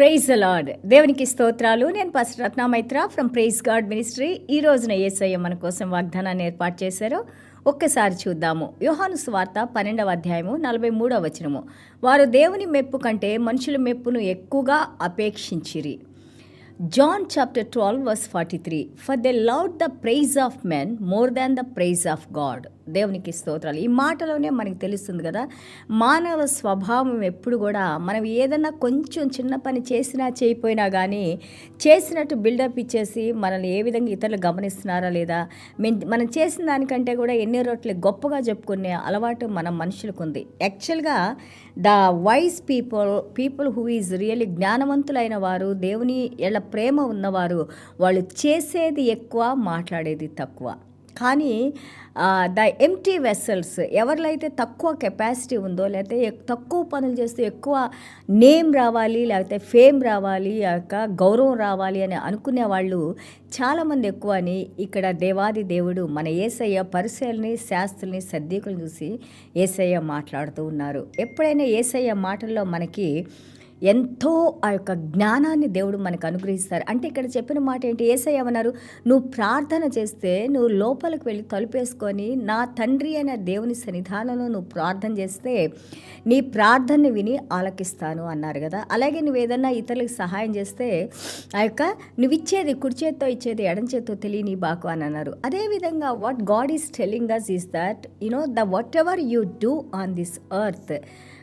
Praise lord దేవునికి స్తోత్రాలు. నేను పసి రత్నామైత్ర ఫ్రమ్ ప్రైజ్ గాడ్ మినిస్ట్రీ ఈ రోజున ఏసయ్య మన కోసం వాగ్దానాన్ని ఏర్పాటు చేశారు. ఒక్కసారి చూద్దాము. యోహాను స్వార్త పన్నెండవ అధ్యాయము నలభై మూడవ వచనము. వారు దేవుని మెప్పు కంటే మనుషుల మెప్పును ఎక్కువగా అపేక్షించిరి. John chapter twelve verse forty three for they love the praise of men more than the praise of God దేవునికి స్తోత్రాలు. ఈ మాటలోనే మనకి తెలుస్తుంది కదా మానవ స్వభావం ఎప్పుడు కూడా మనం ఏదన్నా కొంచెం చిన్న పని చేసినా చేయకపోయినా కానీ చేసినట్టు బిల్డప్ ఇచ్చేసి మనల్ని ఏ విధంగా ఇతరులు గమనిస్తున్నారా లేదా మనం చేసిన దానికంటే కూడా ఎన్ని రోట్లు గొప్పగా చెప్పుకునే అలవాటు మన మనుషులకు ఉంది. యాక్చువల్గా the wise people people who is really జ్ఞానవంతులైన వారు దేవుని ఎలా ప్రేమ ఉన్నవారు వాళ్ళు చేసేది ఎక్కువ మాట్లాడేది తక్కువ. కానీ ద ఎంటీ వెసల్స్ ఎవరిలో అయితే తక్కువ కెపాసిటీ ఉందో లేకపోతే తక్కువ పనులు చేస్తూ ఎక్కువ నేమ్ రావాలి లేకపోతే ఫేమ్ రావాలి యొక్క గౌరవం రావాలి అని అనుకునే వాళ్ళు చాలామంది ఎక్కువ అని ఇక్కడ దేవాది దేవుడు మన ఏసయ్య పరిశీలని శాస్త్రుల్ని సర్దీకులను చూసి ఏసయ్య మాట్లాడుతూ ఉన్నారు. ఎప్పుడైనా ఏసయ్య మాటల్లో మనకి ఎంతో ఆ యొక్క జ్ఞానాన్ని దేవుడు మనకు అనుగ్రహిస్తారు. అంటే ఇక్కడ చెప్పిన మాట ఏంటి? ఏసయ్య అన్నారు నువ్వు ప్రార్థన చేస్తే నువ్వు లోపలికి వెళ్ళి తలుపేసుకొని నా తండ్రి అనే దేవుని సన్నిధానంలో నువ్వు ప్రార్థన చేస్తే నీ ప్రార్థనని విని ఆలకిస్తాను అన్నారు కదా. అలాగే నువ్వు ఏదన్నా ఇతరులకు సహాయం చేస్తే ఆ యొక్క నువ్వు ఇచ్చేది కుడి చేత్తో ఇచ్చేది ఎడం చేత్తో తెలియని బాకు అని అన్నారు. అదేవిధంగా what God is telling us is that you know the whatever you do on this earth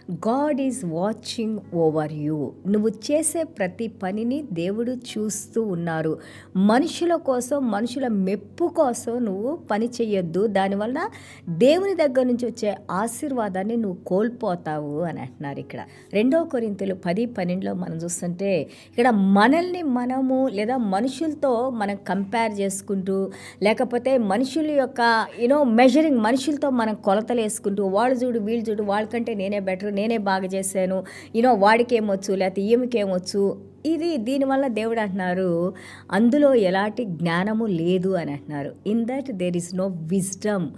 God is watching over you నువ్వు చేసే ప్రతి పనిని దేవుడు చూస్తూ ఉన్నారు. మనుషుల కోసం మనుషుల మెప్పు కోసం నువ్వు పని చేయొద్దు. దానివల్ల దేవుని దగ్గర నుంచి వచ్చే ఆశీర్వాదాన్ని నువ్వు కోల్పోతావు అని అంటున్నారు ఇక్కడ. రెండో కొరింతలు పది పన్నెండులో మనం చూస్తుంటే ఇక్కడ మనల్ని మనము లేదా మనుషులతో మనం కంపేర్ చేసుకుంటూ లేకపోతే మనుషుల యొక్క యూనో మెజరింగ్ మనుషులతో మనం కొలతలు వేసుకుంటూ వాళ్ళు చూడు వీళ్ళు చూడు వాళ్ళకంటే నేనే బెటర్ నేనే బాగా చేశాను. యూనో వాడికి ఏమొచ్చు లేకపోతే ఈమెకేమొచ్చు ఇది దీనివల్ల దేవుడు అంటున్నారు అందులో ఎలాంటి జ్ఞానము లేదు అని అంటున్నారు. In that there is no wisdom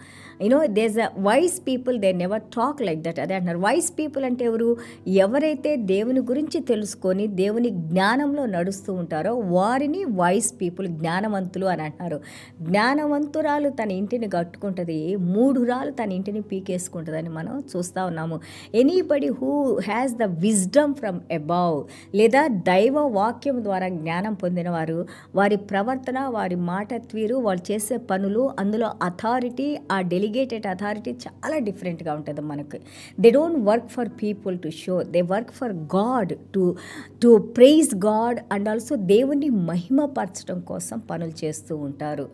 you know does a wise people they never talk like that అదే అంటున్నారు. వైస్ పీపుల్ అంటే ఎవరు? ఎవరైతే దేవుని గురించి తెలుసుకొని దేవుని జ్ఞానంలో నడుస్తూ ఉంటారో వారిని వైస్ పీపుల్ జ్ఞానవంతులు అని అంటున్నారు. జ్ఞానవంతురాలు తన ఇంటిని కట్టుకుంటుంది మూఢురాలు తన ఇంటిని పీకేసుకుంటుందని మనం చూస్తూ ఉన్నాము. Anybody who has the wisdom from above లేదా దైవ వాక్యం ద్వారా జ్ఞానం పొందినవారు. వారి ప్రవర్తన వారి మాట తీరు వాళ్ళు చేసే పనులు అందులో అథారిటీ ఆ డెలిగేటెడ్ అథారిటీ చాలా డిఫరెంట్గా ఉంటుంది మనకు. They don't work for people to show they work for God to to praise God and also దేవుణ్ణి మహిమపరచడం కోసం పనులు చేస్తూ ఉంటారు.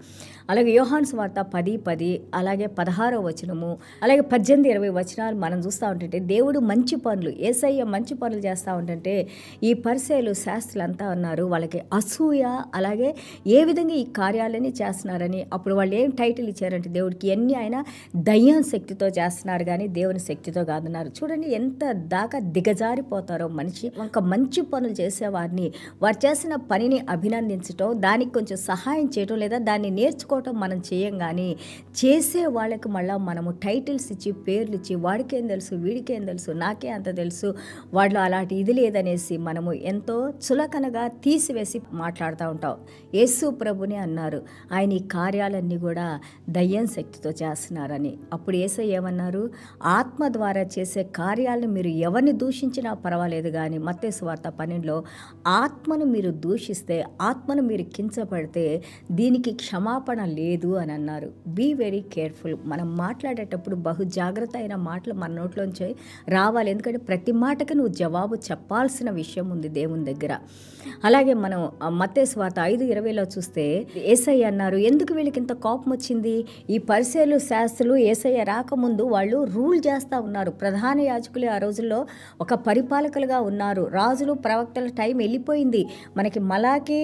అలాగే యోహాన్స్ వార్త పది పది అలాగే పదహారో వచనము అలాగే పద్దెనిమిది ఇరవై వచనాలు మనం చూస్తూ ఉంటుంటే దేవుడు మంచి పనులు ఏసయ్య మంచి పనులు చేస్తూ ఉంటుంటే ఈ పరిసెలు శాస్త్రులు అంతా ఉన్నారు వాళ్ళకి అసూయ అలాగే ఏ విధంగా ఈ కార్యాలని చేస్తున్నారని. అప్పుడు వాళ్ళు ఏం టైటిల్ ఇచ్చారంటే దేవుడికి ఎన్ని ఆయన దయ్యం శక్తితో చేస్తున్నారు కానీ దేవుని శక్తితో కాదన్నారు. చూడండి ఎంత దాకా దిగజారిపోతారో మనిషి. ఒక మంచి పనులు చేసేవారిని వారు చేసిన పనిని అభినందించటం దానికి కొంచెం సహాయం చేయటం లేదా దాన్ని నేర్చుకోవటం మనం చేయం కానీ చేసే వాళ్ళకి మళ్ళీ మనము టైటిల్స్ ఇచ్చి పేర్లు ఇచ్చి వాడికేం తెలుసు వీడికేం తెలుసు నాకే అంత తెలుసు వాళ్ళు అలాంటి ఇది లేదనేసి మనము ఎంతో చులకనగా తీసివేసి మాట్లాడుతూ ఉంటాం యేసు ప్రభుని అన్నారు ఆయన ఈ కార్యాలన్నీ కూడా దయ్యం శక్తితో చేస్తున్నారని. అప్పుడు ఏసై ఏమన్నారు ఆత్మ ద్వారా చేసే కార్యాలను మీరు ఎవరిని దూషించినా పర్వాలేదు కానీ మత్తేసు వార్త పన్నెండులో ఆత్మను మీరు దూషిస్తే ఆత్మను మీరు కించపడితే దీనికి క్షమాపణ లేదు అని అన్నారు. Be very careful. మనం మాట్లాడేటప్పుడు బహు జాగ్రత్త అయిన మాటలు మన నోట్లోంచి రావాలి. ఎందుకంటే ప్రతి మాటకి నువ్వు జవాబు చెప్పాల్సిన విషయం ఉంది దేవుని దగ్గర. అలాగే మనం మత్తేసు స్వాత ఐదు ఇరవైలో చూస్తే ఏసై అన్నారు ఎందుకు వీళ్ళకి ఇంత కోపం వచ్చింది? ఈ పరిశీలు శాస్త్రులు ఏసై రాకముందు వాళ్ళు రూల్ చేస్తూ ఉన్నారు. ప్రధాన యాజకులు ఆ రోజుల్లో ఒక పరిపాలకులుగా ఉన్నారు. రాజులు ప్రవక్తల టైం వెళ్ళిపోయింది. మనకి మలాకి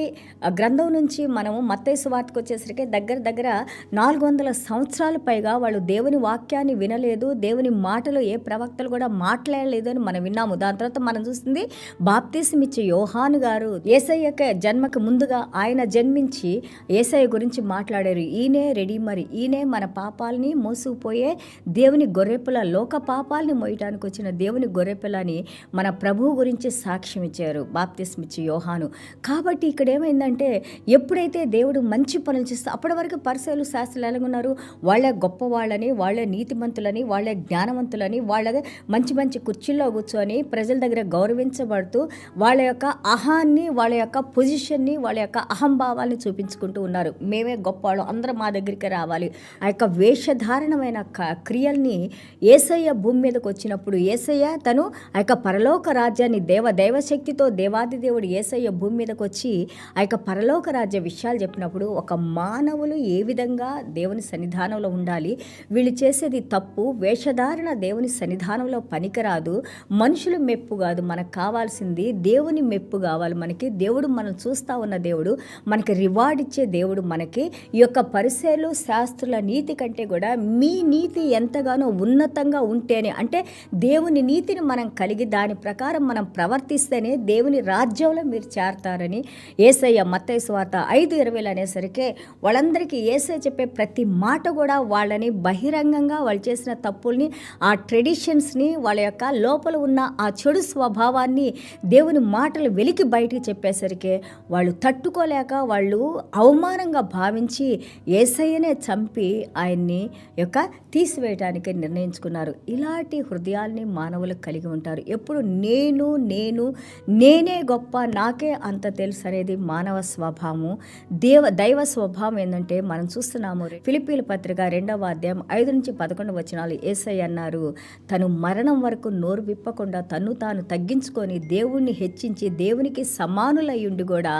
గ్రంథం నుంచి మనము మత్తైసు వార్తకు వచ్చేసరికి దగ్గర దగ్గర నాలుగు వందల సంవత్సరాల పైగా వాళ్ళు దేవుని వాక్యాన్ని వినలేదు. దేవుని మాటలు ఏ ప్రవక్తలు కూడా మాట్లాడలేదు అని మనం విన్నాము. దాని తర్వాత మనం చూస్తుంది బాప్తీసం ఇచ్చే యోహ యోహాను గారు ఏసయ్యక జన్మకు ముందుగా ఆయన జన్మించి ఏసయ్య గురించి మాట్లాడారు. ఈయనే రెడీ మరి ఈయనే మన పాపాలని మోసుకుపోయే దేవుని గొర్రెపిల్ల లోక పాపాలని మోయటానికి వచ్చిన దేవుని గొర్రెపిల్లని మన ప్రభువు గురించి సాక్ష్యం ఇచ్చారు బాప్తిస్మిచ్చి యోహాను. కాబట్టి ఇక్కడ ఏమైందంటే ఎప్పుడైతే దేవుడు మంచి పనులు చేస్తే అప్పటి వరకు పరిసయలు శాస్త్రాలు ఎలాగున్నారు వాళ్ళే గొప్పవాళ్ళని వాళ్ళే నీతిమంతులని వాళ్ళే జ్ఞానవంతులని వాళ్ళ మంచి మంచి కుర్చీల్లో కూర్చొని ప్రజల దగ్గర గౌరవించబడుతూ వాళ్ళ యొక్క అహాన్ని వాళ్ళ యొక్క పొజిషన్ని వాళ్ళ యొక్క అహంభావాల్ని చూపించుకుంటూ ఉన్నారు. మేమే గొప్పవాళ్ళం అందరం మా దగ్గరికి రావాలి. ఆ యొక్క వేషధారణమైన క- క్రియల్ని ఏసయ్య భూమి మీదకి వచ్చినప్పుడు ఏసయ్య తను ఆ యొక్క పరలోక రాజ్యాన్ని దేవ దైవశక్తితో దేవాది దేవుడు ఏసయ్య భూమి మీదకి వచ్చి ఆ యొక్క పరలోక రాజ్య విషయాలు చెప్పినప్పుడు ఒక మానవులు ఏ విధంగా దేవుని సన్నిధానంలో ఉండాలి? వీళ్ళు చేసేది తప్పు వేషధారణ దేవుని సన్నిధానంలో పనికిరాదు. మనుషులు మెప్పు కాదు మనకు కావాల్సింది దేవుని మెప్పు కావాలి మనకి. దేవుడు మనం చూస్తా ఉన్న దేవుడు మనకి రివార్డ్ ఇచ్చే దేవుడు మనకి. ఈ యొక్క పరిసయలు శాస్త్రుల నీతి కంటే కూడా మీ నీతి ఎంతగానో ఉన్నతంగా ఉంటేనే అంటే దేవుని నీతిని మనం కలిగి దాని ప్రకారం మనం ప్రవర్తిస్తేనే దేవుని రాజ్యంలో మీరు చేరతారని ఏసయ్య మత్తయ్య స్వాత ఐదు ఇరవైలు అనేసరికి వాళ్ళందరికీ ఏసై చెప్పే ప్రతి మాట కూడా వాళ్ళని బహిరంగంగా వాళ్ళు చేసిన తప్పుల్ని ఆ ట్రెడిషన్స్ని వాళ్ళ యొక్క లోపల ఉన్న ఆ చెడు స్వభావాన్ని దేవుని మాటలు వెలికి బయటికి చెప్పేసరికి వాళ్ళు తట్టుకోలేక వాళ్ళు అవమానంగా భావించి ఏసయ్యనే చంపి ఆయన్ని యొక్క తీసివేయటానికి నిర్ణయించుకున్నారు. ఇలాంటి హృదయాల్ని మానవులు కలిగి ఉంటారు. ఎప్పుడు నేను నేను నేనే గొప్ప నాకే అంత తెలుసు అనేది మానవ స్వభావము. దేవ దైవ స్వభావం ఏంటంటే మనం చూస్తున్నాము. ఫిలిపీల పత్రిక రెండవ అధ్యాయం ఐదు నుంచి పదకొండు వచనాలు ఏసై అన్నారు. తను మరణం వరకు నోరు విప్పకుండా తను తాను తగ్గించుకొని దేవుణ్ణి హెచ్చించి దేవునికి సమానులయ్యుండి కూడా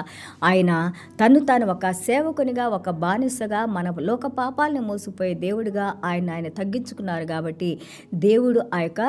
ఆయన తను తాను ఒక సేవకునిగా ఒక బానిసగా మన లోక పాపాలను మోసిపోయే దేవుడిగా ఆయన ఆయన తగ్గించుకున్నారు కాబట్టి దేవుడు ఆ యొక్క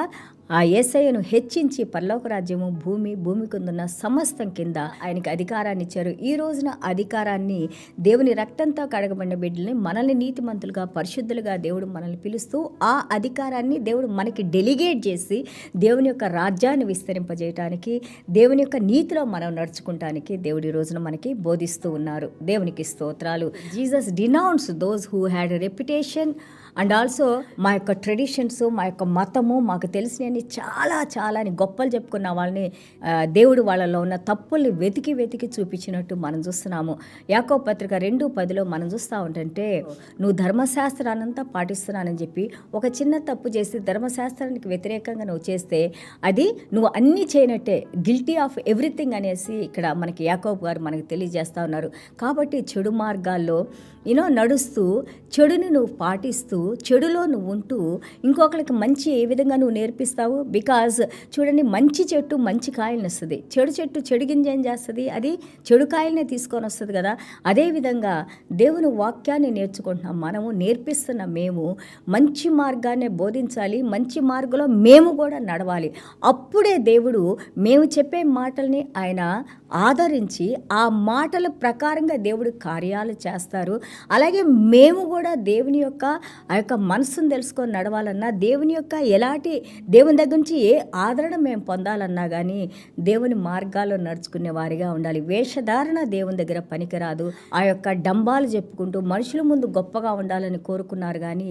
ఆ ఏసయ్యను హెచ్చించి పరలోక రాజ్యము భూమి భూమికి ఉందున్న సమస్తం కింద ఆయనకి అధికారాన్ని ఇచ్చారు. ఈ రోజున అధికారాన్ని దేవుని రక్తంతో కడగబడిన బిడ్డల్ని మనల్ని నీతిమంతులుగా పరిశుద్ధులుగా దేవుడు మనల్ని పిలుస్తూ ఆ అధికారాన్ని దేవుడు మనకి డెలిగేట్ చేసి దేవుని యొక్క రాజ్యాన్ని విస్తరింపజేయటానికి దేవుని యొక్క నీతిలో మనం నడుచుకుంటానికి దేవుడు ఈ రోజున మనకి బోధిస్తూ ఉన్నారు. దేవునికి స్తోత్రాలు. Jesus denounce those who had reputation and also మా యొక్క ట్రెడిషన్స్ మా యొక్క మతము మాకు తెలిసినవి చాలా చాలా అని గొప్పలు చెప్పుకున్న వాళ్ళని దేవుడు వాళ్ళలో ఉన్న తప్పుల్ని వెతికి వెతికి చూపించినట్టు మనం చూస్తున్నాము. యాకో పత్రిక రెండు పదిలో మనం చూస్తూ ఉంటే నువ్వు ధర్మశాస్త్రానంతా పాటిస్తున్నానని చెప్పి ఒక చిన్న తప్పు చేసి ధర్మశాస్త్రానికి వ్యతిరేకంగా నువ్వు చేస్తే అది నువ్వు అన్నీ చేయనట్టే గిల్టీ ఆఫ్ ఎవ్రీథింగ్ అనేసి ఇక్కడ మనకి యాకోబ్ గారు మనకి తెలియజేస్తూ ఉన్నారు. కాబట్టి చెడు మార్గాల్లో యూనో నడుస్తూ చెడుని నువ్వు పాటిస్తూ చెడులో నువ్వు ఉంటూ ఇంకొకరికి మంచి ఏ విధంగా నువ్వు నేర్పిస్తావు? బికాజ్ చూడండి మంచి చెట్టు మంచి కాయలను వస్తుంది. చెడు చెట్టు చెడు గింజ ఏం చేస్తుంది? అది చెడు కాయలనే తీసుకొని వస్తుంది కదా. అదేవిధంగా దేవుని వాక్యాన్ని నేర్చుకుంటున్నాం మనము నేర్పిస్తున్న మేము మంచి మార్గాన్ని బోధించాలి మంచి మార్గంలో మేము కూడా నడవాలి. అప్పుడే దేవుడు మేము చెప్పే మాటల్ని ఆయన ఆదరించి ఆ మాటల ప్రకారంగా దేవుడు కార్యాలు చేస్తారు. అలాగే మేము కూడా దేవుని యొక్క ఆ యొక్క మనసును తెలుసుకొని నడవాలన్నా దేవుని యొక్క ఎలాంటి దేవుని దగ్గర నుంచి ఏ ఆదరణ మేము పొందాలన్నా కానీ దేవుని మార్గాల్లో నడుచుకునే వారిగా ఉండాలి. వేషధారణ దేవుని దగ్గర పనికిరాదు. ఆ యొక్క డంబాలు చెప్పుకుంటూ మనుషుల ముందు గొప్పగా ఉండాలని కోరుకున్నారు కానీ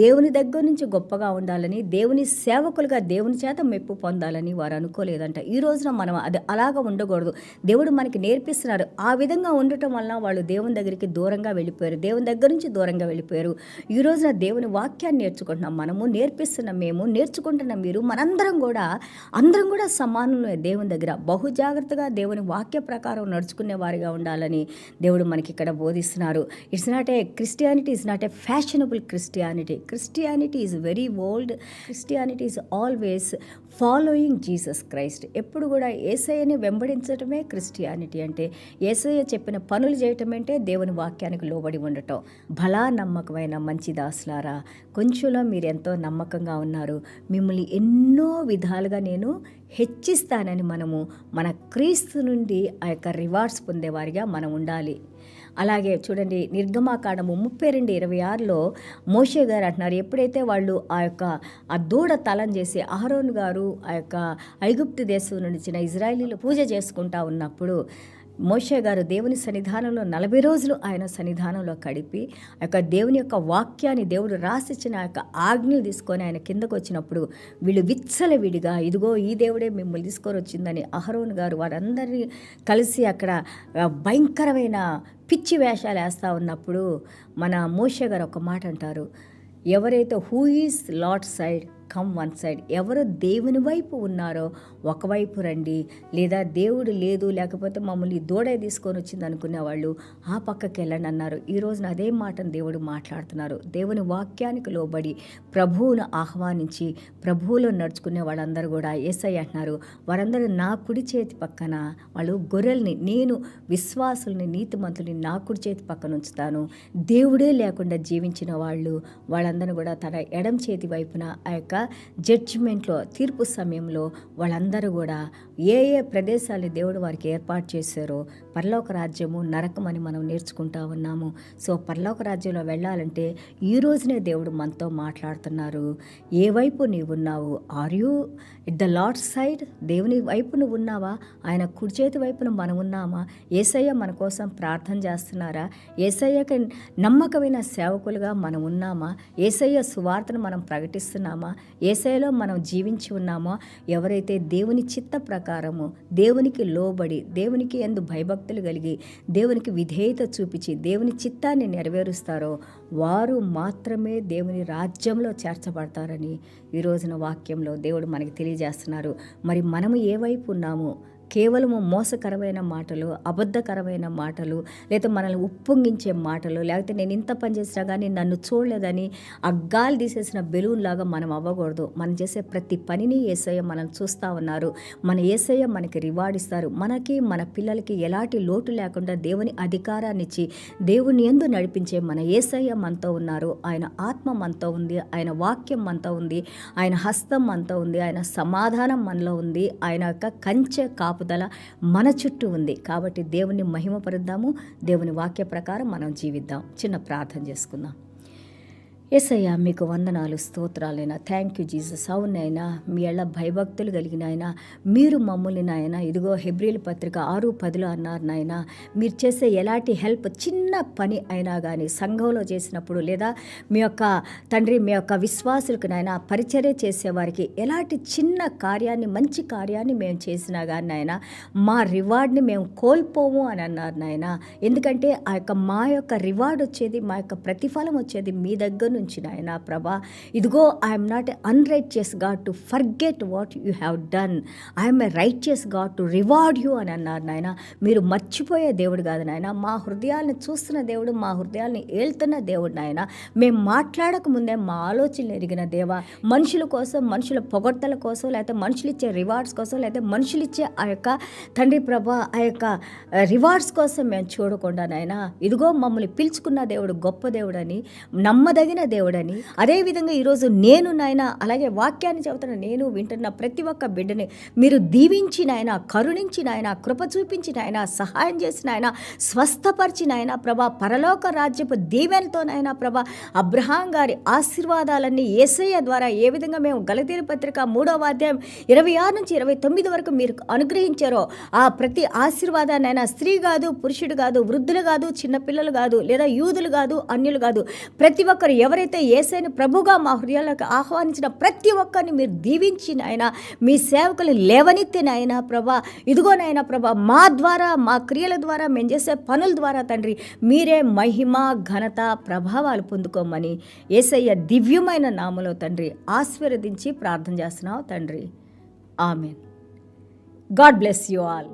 దేవుని దగ్గర నుంచి గొప్పగా ఉండాలని దేవుని సేవకులుగా దేవుని చేత మెప్పు పొందాలని వారు అనుకోలేదంట. ఈ రోజున మనం అది అలాగ ఉండకూడదు. దేవుడు మనకి నేర్పిస్తున్నారు ఆ విధంగా ఉండటం వలన వాళ్ళు దేవుని దగ్గరికి దూరంగా వెళ్ళిపోయారు. దేవుని దగ్గర నుంచి దూరంగా వెళ్ళిపోయారు. ఈ రోజున దేవుని వాక్యాన్ని నేర్చుకుంటున్నాం మనము నేర్పిస్తున్నాం మేము నేర్చుకుంటున్నాం మీరు మనందరం కూడా అందరం కూడా సమానమే దేవుని దగ్గర. బహు జాగ్రత్తగా దేవుని వాక్య ప్రకారం నడుచుకునే వారిగా ఉండాలని దేవుడు మనకి ఇక్కడ బోధిస్తున్నారు. It's not a Christianity is not a fashionable Christianity Christianity is very old Christianity is always following Jesus Christ ఎప్పుడు కూడా ఏసయ్యని వెంబడించడమే క్రిస్టియానిటీ అంటే ఏసయ్య చెప్పిన పనులు చేయటం అంటే దేవుని వాక్యానికి లోబడి ఉండటం. బలా నమ్మకమైన మంచి దాసులారా కొంచెంలో మీరు ఎంతో నమ్మకంగా ఉన్నారు. మిమ్మల్ని ఎన్నో విధాలుగా నేను హెచ్చిస్తానని మనము మన క్రీస్తు నుండి ఆ యొక్క రివార్డ్స్ పొందేవారిగా మనం ఉండాలి. అలాగే చూడండి నిర్గమాకాండము ముప్పై రెండు ఇరవై ఆరులో మోషే గారు అంటున్నారు ఎప్పుడైతే వాళ్ళు ఆ యొక్క ఆ దూడ తలం చేసి అహరోన్ గారు ఆ యొక్క ఐగుప్తు దేశం నుంచి ఇజ్రాయిలీలు పూజ చేసుకుంటా ఉన్నప్పుడు మోషే గారు దేవుని సన్నిధానంలో నలభై రోజులు ఆయన సన్నిధానంలో కడిపి ఆ యొక్క దేవుని యొక్క వాక్యాన్ని దేవుడు రాసిచ్చిన ఆ యొక్క ఆజ్ఞలు తీసుకొని ఆయన కిందకు వచ్చినప్పుడు వీళ్ళు విచ్చల విడిగా ఇదిగో ఈ దేవుడే మిమ్మల్ని తీసుకొని వచ్చిందని అహరోన్ గారు వారందరినీ కలిసి అక్కడ భయంకరమైన పిచ్చి వేషాలు వేస్తూ ఉన్నప్పుడు మన మోషే గారు ఒక మాట అంటారు ఎవరైతే who is Lord side come one side ఎవరు దేవుని వైపు ఉన్నారో ఒకవైపు రండి. లేదా దేవుడు లేదు లేకపోతే మమ్మల్ని దూడే తీసుకొని వచ్చింది అనుకునే వాళ్ళు ఆ పక్కకి వెళ్ళండి అన్నారు. ఈ రోజున అదే మాటను దేవుడు మాట్లాడుతున్నారు. దేవుని వాక్యానికి లోబడి ప్రభువును ఆహ్వానించి ప్రభువులో నడుచుకునే వాళ్ళందరూ కూడా ఎస్ఐ అంటున్నారు. వారందరూ నా కుడి చేతి పక్కన వాళ్ళు గొర్రెల్ని నేను విశ్వాసుల్ని నీతిమంతుల్ని నా కుడి చేతి పక్కన ఉంచుతాను. దేవుడే లేకుండా జీవించిన వాళ్ళు వాళ్ళందరూ కూడా తన ఎడం చేతి వైపున ఆ యొక్క జడ్జిమెంట్లో తీర్పు సమయంలో వాళ్ళందరూ కూడా ఏ ఏ ప్రదేశాలు దేవుడు వారికి ఏర్పాటు చేశారో పరలోక రాజ్యము నరకమని మనం నేర్చుకుంటా ఉన్నాము. సో పరలోక రాజ్యంలో వెళ్ళాలంటే ఈ రోజునే దేవుడు మనతో మాట్లాడుతున్నారు. ఏ వైపు నీవు ఉన్నావు? Are you at the Lord side దేవుని వైపు నువ్వు ఉన్నావా? ఆయన కుడి చేతి వైపున మనం ఉన్నామా? ఏసయ్య మన కోసం ప్రార్థన చేస్తున్నారా? ఏసయ్యకి నమ్మకమైన సేవకులుగా మనం ఉన్నామా? ఏసయ్య సువార్తను మనం ప్రకటిస్తున్నామా? ఏసైలో మనం జీవించి ఉన్నామో ఎవరైతే దేవుని చిత్త ప్రకారము దేవునికి లోబడి దేవునికి ఎందు భయభక్తులు కలిగి దేవునికి విధేయత చూపించి దేవుని చిత్తాన్ని నెరవేరుస్తారో వారు మాత్రమే దేవుని రాజ్యంలో చేర్చబడతారని ఈ రోజున వాక్యంలో దేవుడు మనకి తెలియజేస్తున్నారు. మరి మనము ఏవైపు ఉన్నాము? కేవలము మోసకరమైన మాటలు అబద్ధకరమైన మాటలు లేదా మనల్ని ఉప్పొంగించే మాటలు లేకపోతే నేను ఇంత పని చేసినా కానీ నన్ను చూడలేదని ఆ గాలి తీసేసిన బెలూన్ లాగా మనం అవ్వకూడదు. మనం చేసే ప్రతి పనిని ఏసయ్య మనం చూస్తూ ఉన్నారు. మన ఏసయ్య మనకి రివార్డ్ ఇస్తారు. మనకి మన పిల్లలకి ఎలాంటి లోటు లేకుండా దేవుని అధికారాన్ని ఇచ్చి దేవుని ఎందు నడిపించే మన ఏసయ్య మనతో ఉన్నారు. ఆయన ఆత్మ మనతో ఉంది ఆయన వాక్యం మనతో ఉంది ఆయన హస్తం మనతో ఉంది ఆయన సమాధానం మనలో ఉంది ఆయన యొక్క కంచె కాపుదల మన చుట్టూ ఉంది. కాబట్టి దేవుని మహిమపరుద్దాము దేవుని వాక్య ప్రకారం మనం జీవిద్దాం. చిన్న ప్రార్థన చేసుకుందాం. ఎస్ఐయా మీకు వందనాలు స్తోత్రాలైనా. థ్యాంక్ యూ జీసస్ అవునైనా మీ ఎళ్ళ భయభక్తులు కలిగిన ఆయన మీరు మమ్మల్ని నాయన ఇదిగో హెబ్రిల్ పత్రిక ఆరు పదిలో అన్నారు నాయన మీరు చేసే ఎలాంటి హెల్ప్ చిన్న పని అయినా కానీ సంఘంలో చేసినప్పుడు లేదా మీ యొక్క తండ్రి మీ యొక్క విశ్వాసులకు నాయన పరిచర్య చేసేవారికి ఎలాంటి చిన్న కార్యాన్ని మంచి కార్యాన్ని మేము చేసినా కానీ నాయన మా రివార్డ్ని మేము కోల్పోము అని అన్నారు నాయన. ఎందుకంటే ఆ యొక్క మా యొక్క రివార్డ్ వచ్చేది మా యొక్క ప్రతిఫలం వచ్చేది మీ దగ్గర నుంచి నాయన ప్రభా. ఇదిగో I'm not unrighteous God to forget what you have done I'm a righteous God to reward you అని అన్నారు నాయన. మీరు మర్చిపోయే దేవుడు కాదు నాయన. మా హృదయాలను చూస్తున్న దేవుడు మా హృదయాల్ని ఏళ్తున్న దేవుడు నాయన. మేము మాట్లాడక ముందే మా ఆలోచనలు ఎరిగిన దేవ. మనుషుల కోసం మనుషుల పొగడ్తల కోసం లేకపోతే మనుషులు ఇచ్చే రివార్డ్స్ కోసం లేకపోతే మనుషులు ఇచ్చే ఆ యొక్క తండ్రి ప్రభ ఆ యొక్క రివార్డ్స్ కోసం మేము చూడకుండా నాయన. ఇదిగో మమ్మల్ని పిలుచుకున్న దేవుడు గొప్ప దేవుడని నమ్మదగిన దేవుడని. అదేవిధంగా ఈరోజు నేను నాయన అలాగే వాక్యాన్ని చెబుతున్న నేను వింటున్న ప్రతి ఒక్క బిడ్డని మీరు దీవించిన ఆయన కరుణించిన ఆయన కృప చూపించిన ఆయన సహాయం చేసిన ఆయన స్వస్థపరిచిన ఆయన ప్రభా పరలోక రాజ్యపు దీవెనతోనైనా ప్రభా అబ్రహాం గారి ఆశీర్వాదాలన్నీ ఏసయ్య ద్వారా ఏ విధంగా మేము గలతీరు పత్రిక మూడవ అధ్యాయం ఇరవై ఆరు నుంచి ఇరవై తొమ్మిది వరకు మీరు అనుగ్రహించారో ఆ ప్రతి ఆశీర్వాదాన్ని అయినా స్త్రీ కాదు పురుషుడు కాదు వృద్ధులు కాదు చిన్నపిల్లలు కాదు లేదా యూదులు కాదు అన్యులు కాదు ప్రతి ఒక్కరు ఎవరైతే ఏసైని ప్రభుగా మా హృదయాలకు ఆహ్వానించిన ప్రతి ఒక్కరిని మీరు దీవించిన ఆయన మీ సేవకులు లేవనెత్తిన ఆయన ప్రభా. ఇదిగోనైనా ప్రభా మా ద్వారా మా క్రియల ద్వారా మేము చేసే పనుల ద్వారా తండ్రి మీరే మహిమ ఘనత ప్రభావాలు పొందుకోమని ఏసయ్య దివ్యమైన నామలో తండ్రి ఆశీర్వదించి ప్రార్థన చేస్తున్నావు తండ్రి. Amen. God bless you all.